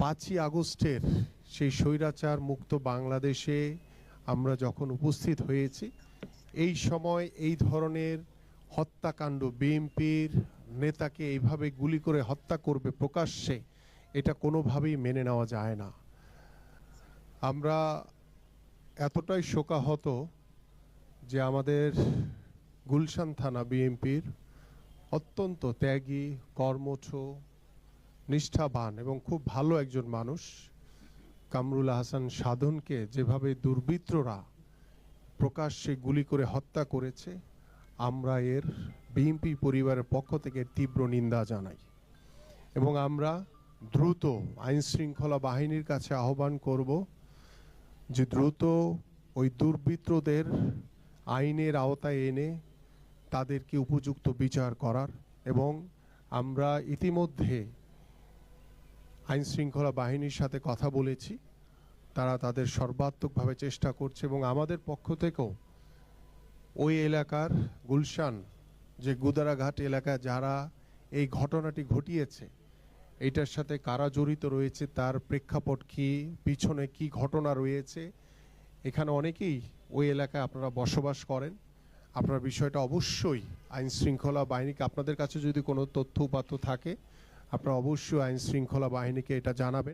পাঁচই আগস্টের সেই স্বৈরাচার মুক্ত বাংলাদেশে আমরা যখন উপস্থিত হয়েছি, এই সময় এই ধরনের হত্যাকাণ্ড বিএনপির নেতাকে এইভাবে গুলি করে হত্যা করবে প্রকাশ্যে, এটা কোনোভাবেই মেনে নেওয়া যায় না। আমরা এতটাই শোকাহত যে আমাদের গুলশান থানা বিএনপির অত্যন্ত ত্যাগী, কর্মঠ নিষ্ঠাবান এবং খুব ভালো একজন মানুষ, কামরুল হাসান সাধনকে যেভাবে দুর্বৃত্তরা প্রকাশ্যে গুলি করে হত্যা করেছে, আমরা এর বিএনপি পরিবারের পক্ষ থেকে তীব্র নিন্দা জানাই এবং আমরা দ্রুত আইন শৃঙ্খলা বাহিনীর কাছে আহ্বান করব যে দ্রুত ওই দুর্বৃত্তদের আইনের আওতায় এনে তাদেরকে উপযুক্ত বিচার করার এবং আমরা ইতিমধ্যে আইন শৃঙ্খলা বাহিনীর সাথে কথা বলেছি। তারা তাদের সর্বাত্মকভাবে চেষ্টা করছে এবং আমাদের পক্ষ থেকেও ওই এলাকার গুলশান, যে গুদারাঘাট এলাকা যারা এই ঘটনাটি ঘটিয়েছে, এটার সাথে কারা জড়িত রয়েছে, তার প্রেক্ষাপট কি, পিছনে কি ঘটনা রয়েছে, এখানে অনেকেই ওই এলাকায় আপনারা বসবাস করেন। আপনার বিষয়টা অবশ্যই আইন শৃঙ্খলা বাহিনীকে আপনাদের কাছে যদি কোনো তথ্য উপাত্ত থাকে আপনারা অবশ্যই আইন শৃঙ্খলা বাহিনীকে এটা জানাবেন।